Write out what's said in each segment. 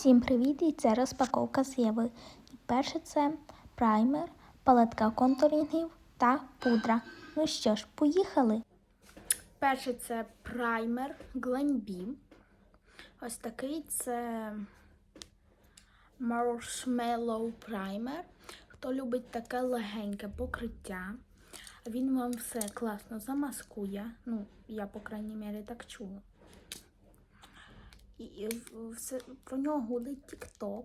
Всім привіт! І це розпаковка з Єви. І перше це праймер, палетка контурінгів та пудра. Ну що ж, поїхали. Перше це праймер Glenbee. Ось такий це Marshmallow Primer. Хто любить таке легеньке покриття, він вам все класно замаскує. Ну, я, по крайній мірі, так чула. І, і все, про нього гудить TikTok.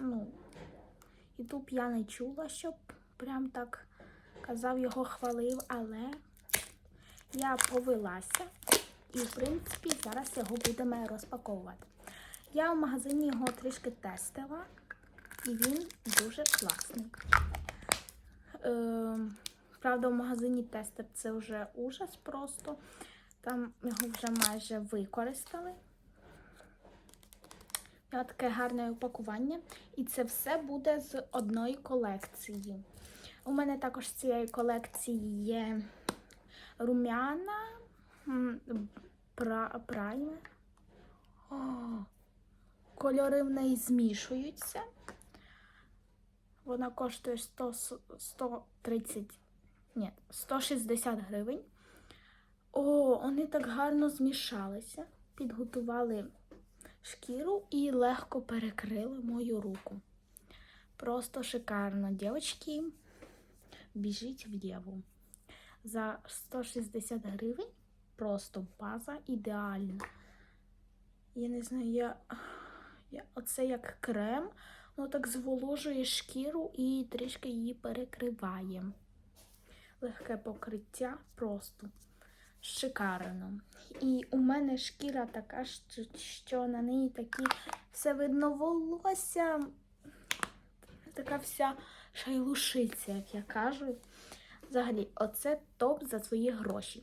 Ну, Ютуб я не чула, щоб прям так казав його хвалив, але я повелася і, в принципі, зараз його будемо розпаковувати. Я в магазині його трішки тестила, і він дуже класний. Е, правда, в магазині тестер це вже ужас просто. Там його вже майже використали. Ось таке гарне упакування. І це все буде з одної колекції. У мене також з цієї колекції є румяна, праймер. О, кольори в неї змішуються. Вона коштує 100, 130, ні, 160 гривень. О, вони так гарно змішалися, підготували шкіру і легко перекрили мою руку. Просто шикарно, дівчатки. Біжіть в Єву. За 160 гривень просто база ідеальна. Я не знаю, я, я оце як крем, воно так зволожує шкіру і трішки її перекриває. Легке покриття просто шикарно. І у мене шкіра така, що, на неї такі все видно волосся, така вся шайлушиця, як я кажу. Взагалі, оце топ за свої гроші.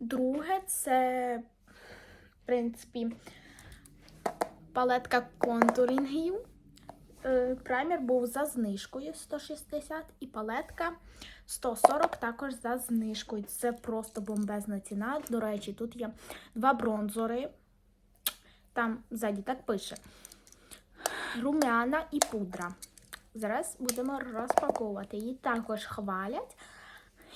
Друге, це, в принципі, палетка контурінгів. Е, Праймер був за знижкою 160 і палетка 140 також за знижкою. Це просто бомбезна ціна. До речі, тут є два бронзори. Там ззаді так пише: румяна і пудра. Зараз будемо розпаковувати. Її також хвалять.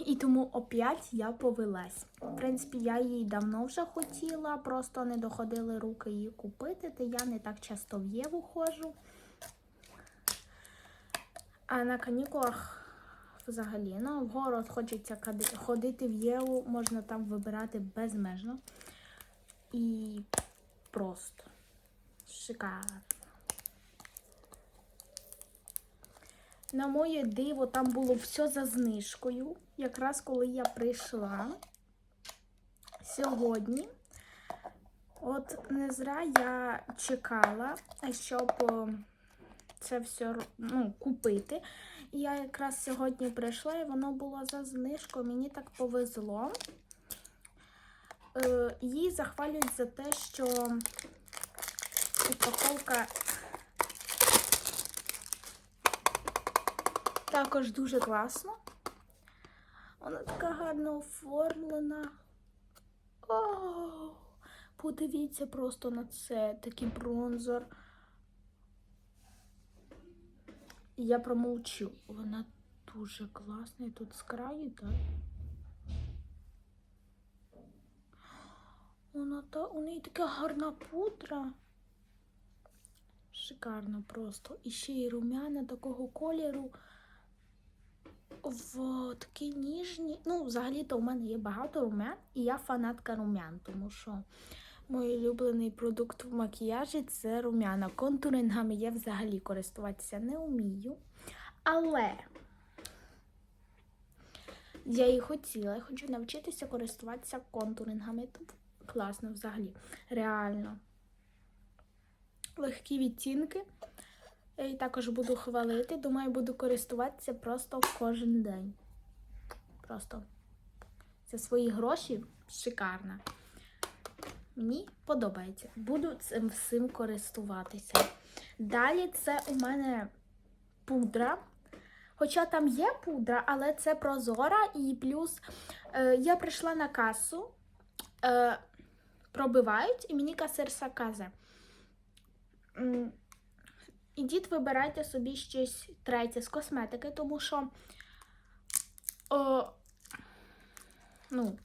І тому опять я повелась. В принципі, я її давно вже хотіла, просто не доходили руки її купити, та я не так часто в Єву ходжу. А на канікулах взагалі, ну, в город хочеться ходити в Єву, можна там вибирати безмежно. І просто шикарно. На моє диво, там було все за знижкою. Якраз коли я прийшла сьогодні. От не зря я чекала, щоб це все ну, купити. І я якраз сьогодні прийшла, і воно було за знижкою. Мені так повезло. Е, її захвалюють за те, що упаковка також дуже класно. Вона така гарно оформлена. О, подивіться просто на це, такий бронзор. Я промовчу. Вона дуже класна. І тут з краю, так? Вона та у неї така гарна пудра. Шикарно просто. І ще й румяна такого кольору. В такі ніжні. Ну, взагалі-то у мене є багато румян, і я фанатка румян, тому що мій улюблений продукт в макіяжі це румяна. Контурингами я взагалі користуватися не вмію. Але я і хотіла, я хочу навчитися користуватися контурингами. Тут класно взагалі. Реально. Легкі відтінки. Я її також буду хвалити. Думаю, буду користуватися просто кожен день. Просто за свої гроші шикарна. Мені подобається. Буду цим всім користуватися. Далі це у мене пудра. Хоча там є пудра, але це прозора і плюс е, я прийшла на касу, е, пробивають, і мені касирса каже, ідіть вибирайте собі щось третє з косметики, тому що о, ну,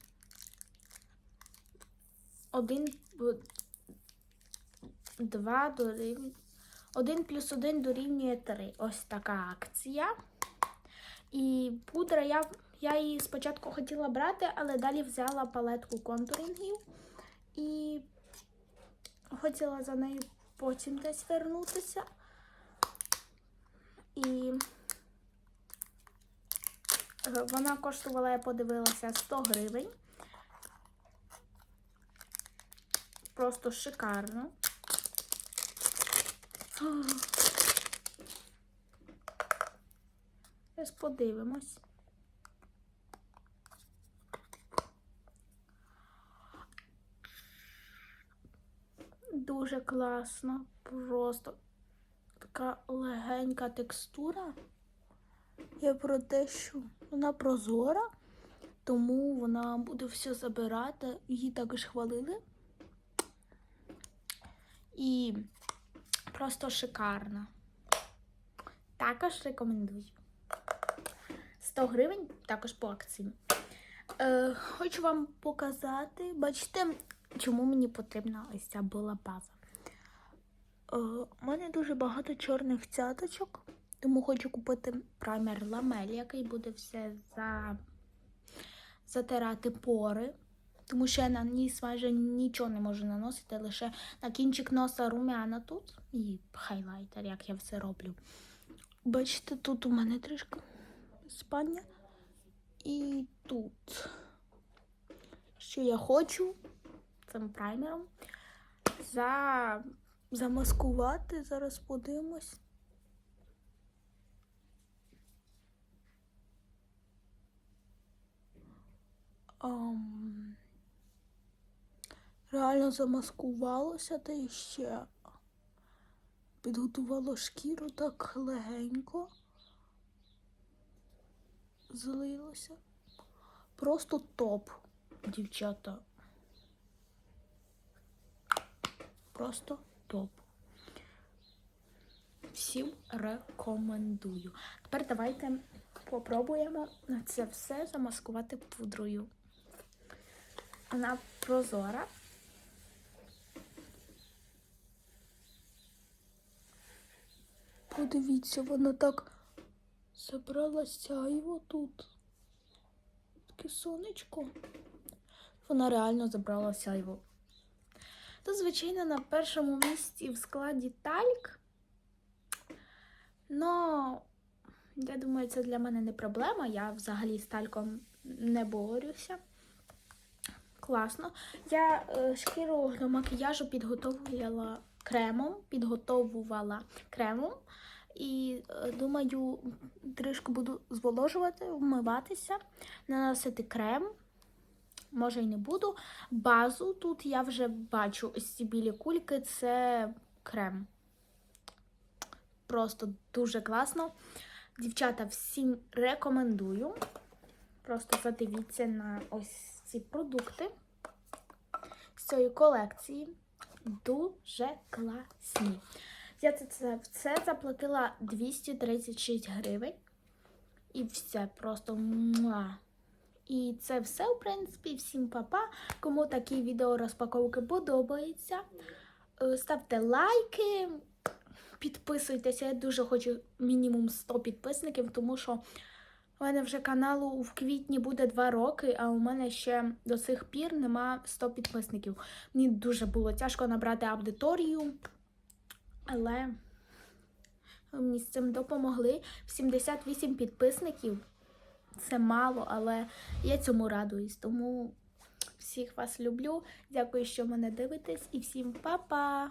один, б- два дорівнює. Один плюс один дорівнює три. Ось така акція. І пудра я, я її спочатку хотіла брати, але далі взяла палетку контурингів і хотіла за нею потім десь вернутися. І вона коштувала, я подивилася, 100 гривень. Просто шикарно. Зараз подивимось. Дуже класно. Просто така легенька текстура. Я про те, що вона прозора, тому вона буде все забирати. Її також хвалили. І просто шикарна. Також рекомендую. 100 гривень також по акції. Е, хочу вам показати, бачите, чому мені потрібна ось ця була база. Е, у мене дуже багато чорних цяточок, тому хочу купити праймер ламель, який буде все за... затирати пори. Тому що я на ніс майже нічого не можу наносити, лише на кінчик носа румяна тут і хайлайтер, як я все роблю. Бачите, тут у мене трішки спання. І тут. Що я хочу цим праймером за... замаскувати. Зараз подивимось. Ам... Реально замаскувалося та і ще підготувало шкіру так легенько. Злилося. Просто топ, дівчата. Просто топ. Всім рекомендую. Тепер давайте попробуємо це все замаскувати пудрою. Вона прозора. Подивіться, вона так забрала сяйво тут. Таке сонечко. Вона реально забрала сяйво. Тут, звичайно, на першому місці в складі тальк. Но, я думаю, це для мене не проблема. Я взагалі з тальком не борюся. Класно. Я е, шкіру до макіяжу підготовувала кремом, підготовувала кремом. І е, думаю, трішки буду зволожувати, вмиватися, наносити крем. Може й не буду. Базу тут я вже бачу ось ці білі кульки, це крем. Просто дуже класно. Дівчата, всім рекомендую. Просто задивіться на ось ці продукти з цієї колекції. Дуже класні. Я це, це, це заплатила 236 гривень. І все просто муа. І це все, в принципі, всім папа. Кому такі відео розпаковки подобаються. Е, Ставте лайки, підписуйтеся. Я дуже хочу мінімум 100 підписників, тому що у мене вже каналу в квітні буде 2 роки, а у мене ще до сих пір нема 100 підписників. Мені дуже було тяжко набрати аудиторію, але мені з цим допомогли. 78 підписників. Це мало, але я цьому радуюсь. Тому всіх вас люблю. Дякую, що мене дивитесь, і всім па-па!